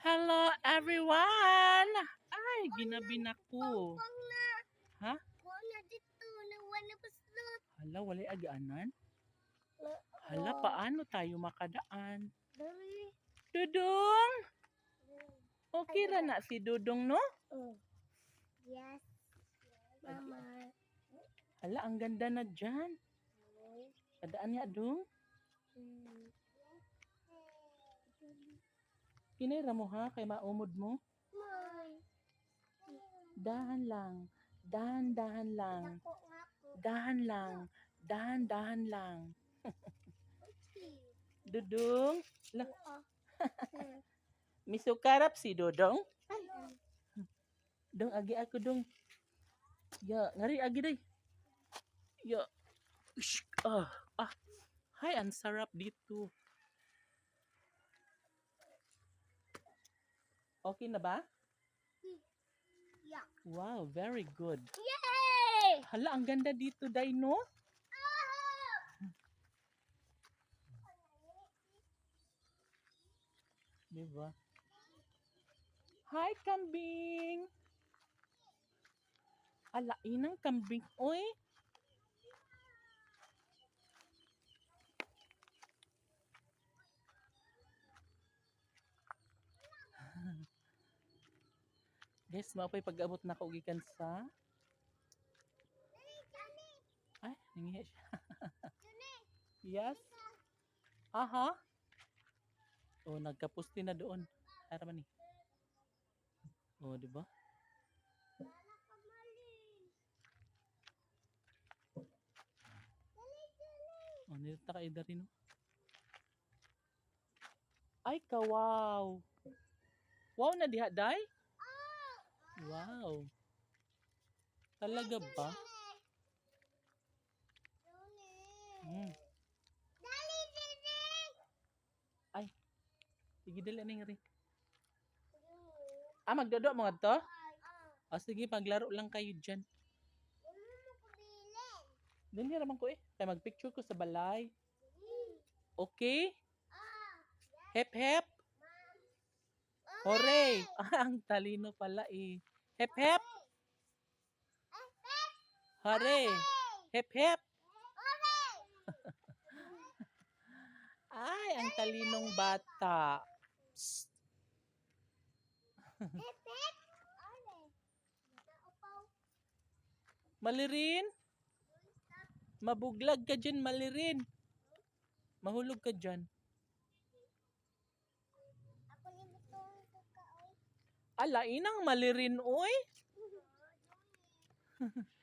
Hello everyone! Ay, ginabi na ko. Ha? Na dito. Na paslot. Hala, wala agaanan. Hala, paano tayo makadaan? Dudong! Okay ra na si Dudong, no? Oh. Yes. Mama. Hala, ang ganda na dyan. Kadaan niya, Dong. Hmm. Kinira mo ha, kay maumod mo. May. Dahan lang. Dahan, dahan lang. Ako nga ko. Dahan lang. Dahan, dahan lang. Dudong. La, misukarap si Dudong. Ay. Dong, agi ako dong. Ya, ngari agi day. Ya. Ah, ah. Hay, ang sarap dito. Okay na ba? Yeah. Wow, very good. Yay! Hala, ang ganda dito, day, no? Diba? Hi, kambing! Ala, inang kambing. Oy! Guys, mapay pag-abot na kaugikan sa... Ay, nangihi siya. yes? Aha. Oh, nagkapusti na doon. Ara man ni. Oh, di ba? Oh, nilita ka ida rin. Ay, kawaw. Wow na diha, day? Wow. Talaga ba? Hmm. Dali. Sige, dali na rin. Ah, magdodo mo nga to? Ah. Ah, sige, paglaro lang kayo dyan. Dali naman ko eh. Kaya magpicture ko sa balay. Okay? Hep hep. Hooray! Ah, ang talino pala eh. Hep hep. Hooray! Hep hep. Ay, ang talinong bata. Psst. Malirin. Mabuglag ka dyan, malirin. Mahulog ka dyan. Ako ni butong ko ka oy. Ala, inang malirin, oy.